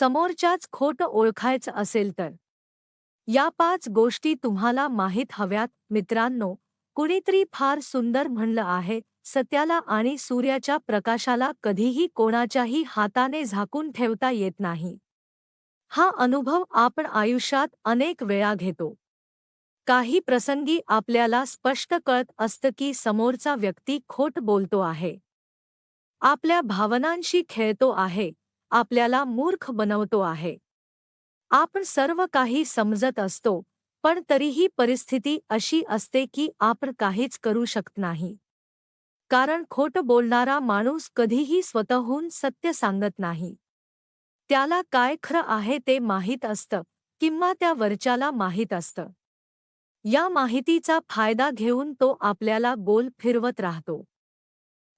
समोरच्याच खोट ओळखायचं असेल तर. या पाच गोष्टी तुम्हाला माहीत हव्यात मित्रांनो. कुणीतरी फार सुंदर म्हणलं आहे सत्याला आणि सूर्याच्या प्रकाशाला कधीही कोणाच्याही हाताने झाकून ठेवता येत नाही. हा अनुभव आपण आयुष्यात अनेक वेळा घेतो. काही प्रसंगी आपल्याला स्पष्ट कळत असतं की समोरचा व्यक्ती खोट बोलतो आहे. आपल्या भावनांशी खेळतो आहे. आपल्याला मूर्ख बनवतो आहे. आपण सर्व काही समजत असतो पण तरीही परिस्थिती अशी असते की आपण काहीच करू शकत नाही. कारण खोट बोलणारा माणूस कधीही स्वतःहून सत्य सांगत नाही. त्याला काय खरं आहे ते माहीत असतं किंवा त्या वरच्याला माहीत असतं. या माहितीचा फायदा घेऊन तो आपल्याला गोल फिरवत राहतो.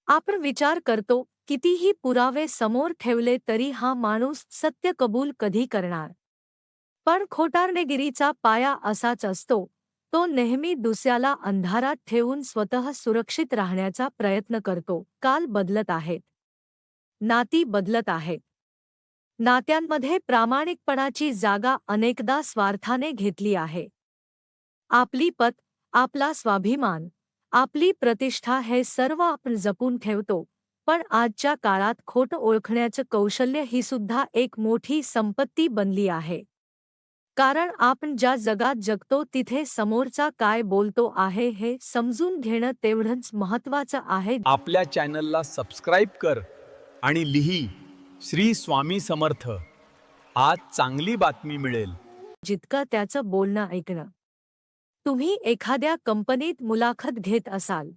आपण विचार करतो कितीही पुरावे समोर ठेवले तरी हा माणूस सत्य कबूल कधी करणार? पण खोटारनेगिरीचा पाया असाच असतो. तो नेहमी दुसऱ्याला अंधारात ठेवून स्वतः सुरक्षित राहण्याचा प्रयत्न करतो. काल बदलत आहेत. नाती बदलत आहेत. नात्यांमध्ये प्रामाणिकपणाची जागा अनेकदा स्वार्थाने घेतली आहे. आपली पत आपला स्वाभिमान आपली प्रतिष्ठा हे सर्व आपण जपून ठेवतो. पण आजच्या काळात खोट ओळखण्याचं कौशल्य ही सुद्धा एक मोठी संपत्ती बनली आहे. कारण आपण ज्या जगात जगतो तिथे समोरचा काय बोलतो आहे हे समजून घेणं तेवढंच महत्वाचं आहे. आपल्या चॅनलला सबस्क्राईब कर आणि लिही श्री स्वामी समर्थ. आज चांगली बातमी मिळेल. जितकं त्याचं बोलणं ऐकणं. तुम्ही एखाद्या कंपनीत मुलाखत घेत असाल.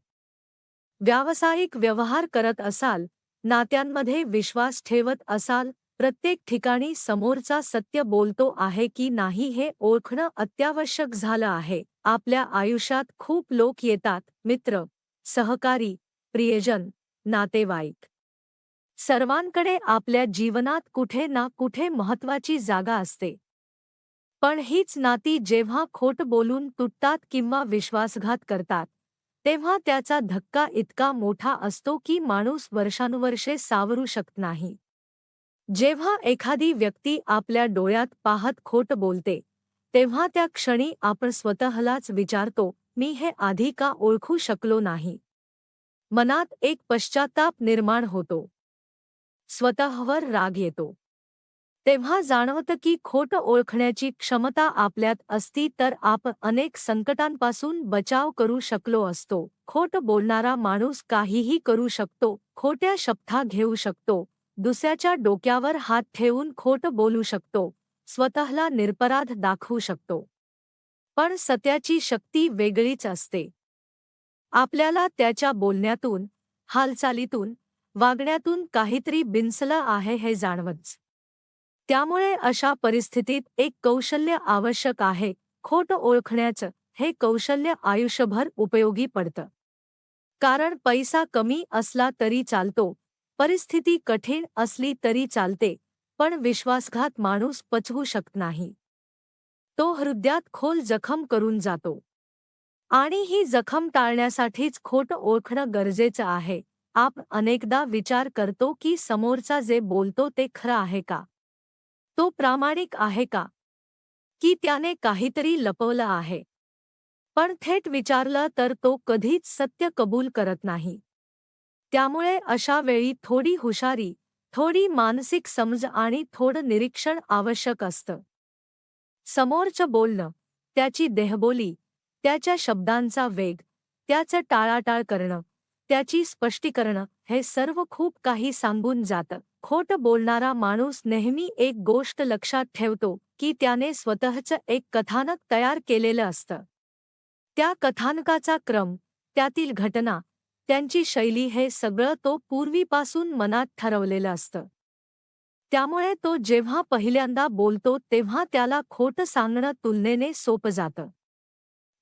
व्यावसायिक व्यवहार करत असाल नात्यांमध्ये विश्वास ठेवत असाल प्रत्येक ठिकाणी समोरचा सत्य बोलतो आहे की नाही हे ओळखणं अत्यावश्यक झालं आहे. आपल्या आयुष्यात खूप लोक येतात मित्र सहकारी प्रियजन नातेवाईक. सर्वांकडे आपल्या जीवनात कुठे ना कुठे महत्वाची जागा असते. पण हीच नाती जेव्हा खोट बोलून तुटतात किंवा विश्वासघात करतात तेव्हा त्याचा धक्का इतका मोठा असतो की माणूस वर्षानुवर्षे सावरू शकत नाही. जेव्हा एखादी व्यक्ती आपल्या डोळ्यात पाहत खोट बोलते तेव्हा त्या क्षणी आपण स्वतःलाच विचारतो मी हे आधी का ओळखू शकलो नाही? मनात एक पश्चाताप निर्माण होतो. स्वतःवर राग येतो. तेव्हा जाणवतं की खोट ओळखण्याची क्षमता आपल्यात असती तर आपण अनेक संकटांपासून बचाव करू शकलो असतो. खोट बोलणारा माणूस काहीही करू शकतो खोट्या शब्दा घेऊ शकतो दुसऱ्याच्या डोक्यावर हात ठेवून खोट बोलू शकतो स्वतःला निरपराध दाखवू शकतो. पण सत्याची शक्ती वेगळीच असते. आपल्याला त्याच्या बोलण्यातून हालचालीतून वागण्यातून काहीतरी बिनसलं आहे हे जाणवच त्यामुळे अशा परिस्थितीत एक कौशल्य आवश्यक आहे खोट ओळखण्याचं. हे कौशल्य आयुष्यभर उपयोगी पडतं. कारण पैसा कमी असला तरी चालतो. परिस्थिती कठीण असली तरी चालते पण विश्वासघात माणूस पचवू शकत नाही. तो हृदयात खोल जखम करून जातो. आणि ही जखम टाळण्यासाठीच खोट ओळखणं गरजेचं आहे. आप अनेकदा विचार करतो की समोरचा जे बोलतो ते खरं आहे का? तो प्रामाणिक आहे का? की त्याने काहीतरी लपवलं आहे? पण थेट विचारलं तर तो कधीच सत्य कबूल करत नाही. त्यामुळे अशा वेळी थोडी हुशारी थोडी मानसिक समज आणि थोडं निरीक्षण आवश्यक असतं. समोरचं बोलणं त्याची देहबोली त्याच्या शब्दांचा वेग त्याचं टाळाटाळ करणं त्याची स्पष्टीकरणं हे सर्व खूप काही सांगून जातं. खोट बोलणारा माणूस नेहमी एक गोष्ट लक्षात ठेवतो की त्याने स्वतःचं एक कथानक तयार केलेलं असतं. त्या कथानकाचा क्रम त्यातील घटना त्यांची शैली हे सगळं तो पूर्वीपासून मनात ठरवलेलं असतं. त्यामुळे तो जेव्हा पहिल्यांदा बोलतो तेव्हा त्याला खोटं सांगणं तुलनेने सोपं जातं.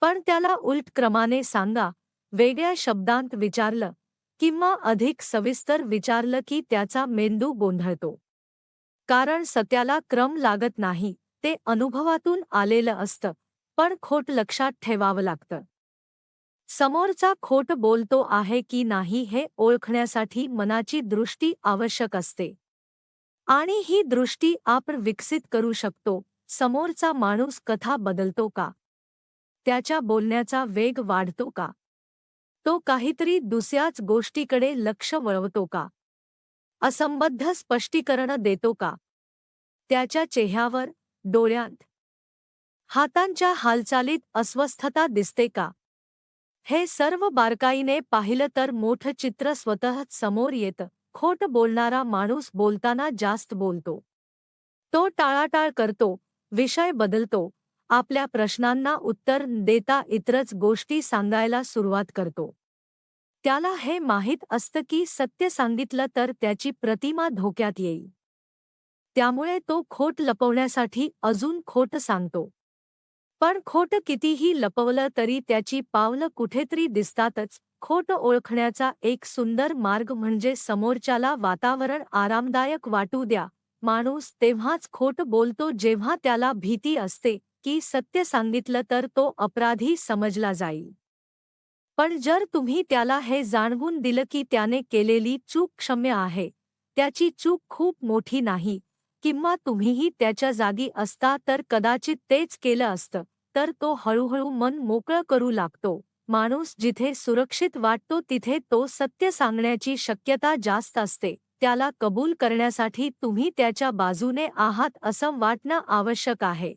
पण त्याला उलट क्रमाने सांगा वेगळ्या शब्दांत विचारलं किंवा अधिक सविस्तर विचारलं की त्याचा मेंदू गोंधळतो. कारण सत्याला क्रम लागत नाही ते अनुभवातून आलेलं असतं पण खोट लक्षात ठेवावं लागतं. समोरचा खोट बोलतो आहे की नाही हे ओळखण्यासाठी मनाची दृष्टी आवश्यक असते. आणि ही दृष्टी आपण विकसित करू शकतो समोरचा माणूस कथा बदलतो का? त्याच्या बोलण्याचा वेग वाढतो का? तो काहीतरी दुसऱ्याच गोष्टीकडे लक्ष वळवतो का? असंबद्ध स्पष्टीकरण देतो का? त्याच्या चेहऱ्यावर डोळ्यांत हातांच्या हालचालीत अस्वस्थता दिसते का? हे सर्व बारकाईने पाहिलं तर मोठं चित्र स्वतः समोर येतं खोट बोलणारा माणूस बोलताना जास्त बोलतो. तो टाळाटाळ करतो विषय बदलतो आपल्या प्रश्नांना उत्तर देता इतरच गोष्टी सांगायला सुरुवात करतो. त्याला हे माहीत असतं की सत्य सांगितलं तर त्याची प्रतिमा धोक्यात येईल. त्यामुळे तो खोट लपवण्यासाठी अजून खोट सांगतो. पण खोट कितीही लपवलं तरी त्याची पावलं कुठेतरी दिसतातच. खोट ओळखण्याचा एक सुंदर मार्ग म्हणजे समोरच्याला वातावरण आरामदायक वाटू द्या. माणूस तेव्हाच खोट बोलतो जेव्हा त्याला भीती असते. की सत्य सांगितलं तर तो अपराधी समजला जाईल. पण जर तुम्ही त्याला हे जाणवून दिलं की त्याने केलेली चूक क्षम्य आहे त्याची चूक खूप मोठी नाही किंवा तुम्हीही त्याच्या जागी असता तर कदाचित तेच केलं असतं तर तो हळूहळू मन मोकळं करू लागतो. माणूस जिथे सुरक्षित वाटतो तिथे तो सत्य सांगण्याची शक्यता जास्त असते त्याला कबूल करण्यासाठी तुम्ही त्याच्या बाजूने आहात असं वाटणं आवश्यक आहे.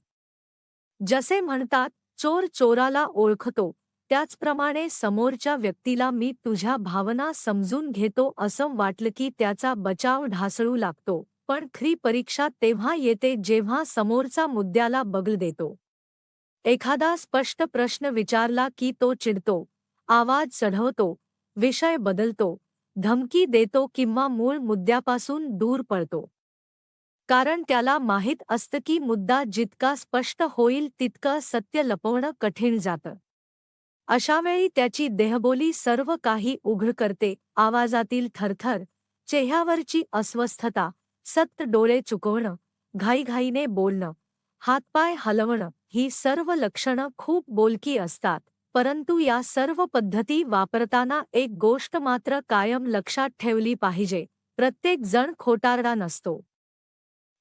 जसे म्हणतात चोर चोराला ओळखतो. त्याचप्रमाणे समोरच्या व्यक्तीला मी तुझ्या भावना समजून घेतो असं वाटलं की त्याचा बचाव ढासळू लागतो. पण खरी परीक्षा तेव्हा येते जेव्हा समोरचा मुद्द्याला बगल देतो. एखादा स्पष्ट प्रश्न विचारला की तो चिडतो आवाज चढवतो विषय बदलतो धमकी देतो किंवा मूळ मुद्द्यापासून दूर पळतो कारण त्याला माहीत असतं की मुद्दा जितका स्पष्ट होईल तितकं सत्य लपवणं कठीण जातं. अशावेळी त्याची देहबोली सर्व काही उघड करते आवाजातील थरथर चेहऱ्यावरची अस्वस्थता सत्त डोळे चुकवणं घाईघाईने बोलणं हातपाय हलवणं ही सर्व लक्षणं खूप बोलकी असतात परंतु या सर्व पद्धती वापरताना एक गोष्ट मात्र कायम लक्षात ठेवली पाहिजे प्रत्येक जण खोटारडा नसतो.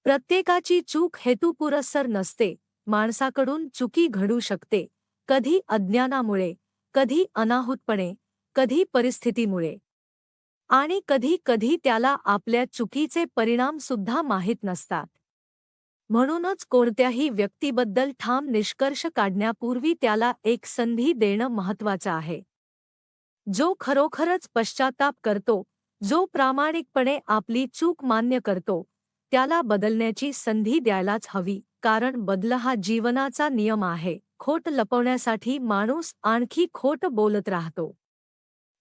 प्रत्येकाची चूक हेतुपुरस्सर नसते माणसाकडून चुकी घडू शकते कधी अज्ञानामुळे कधी अनाहूतपणे कधी परिस्थितीमुळे. आणि कधी कधी त्याला आपल्या चुकीचे परिणाम सुद्धा माहीत नसतात. म्हणूनच कोणत्याही व्यक्तीबद्दल ठाम निष्कर्ष काढण्यापूर्वी त्याला एक संधी देणं महत्वाचं आहे. जो खरोखरच पश्चाताप करतो जो प्रामाणिकपणे आपली चूक मान्य करतो त्याला बदलण्याची संधी द्यायलाच हवी कारण बदल हा जीवनाचा नियम आहे. खोट लपवण्यासाठी माणूस आणखी खोट बोलत राहतो.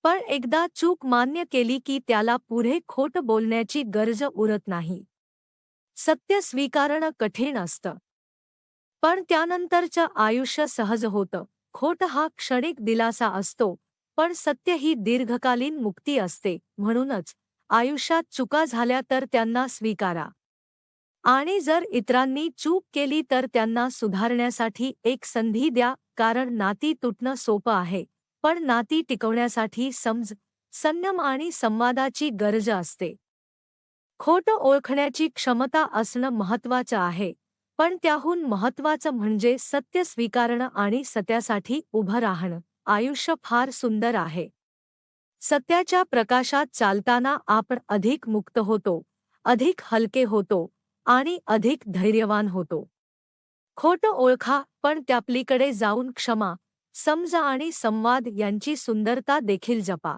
पण एकदा चूक मान्य केली की त्याला पुढे खोट बोलण्याची गरज उरत नाही. सत्य स्वीकारणं कठीण असतं. पण त्यानंतरचं आयुष्य सहज होतं. खोट हा क्षणिक दिलासा असतो पण सत्य ही दीर्घकालीन मुक्ती असते. म्हणूनच आयुष्यात चुका झाल्या तर त्यांना स्वीकारा. आणि जर इतरांनी चूक केली तर त्यांना सुधारण्यासाठी एक संधी द्या कारण नाती तुटणं सोपं आहे. पण नाती टिकवण्यासाठी समज संयम आणि संवादाची गरज असते. खोटं ओळखण्याची क्षमता असणं महत्वाचं आहे. पण त्याहून महत्वाचं म्हणजे सत्य स्वीकारणं आणि सत्यासाठी उभं राहणं. आयुष्य फार सुंदर आहे. सत्याच्या प्रकाशात चालताना आपण अधिक मुक्त होतो अधिक हलके होतो आणि अधिक धैर्यवान होतो. खोटं ओळखा पण त्यापलीकडे जाऊन क्षमा समज आणि संवाद यांची सुंदरता देखील जपा.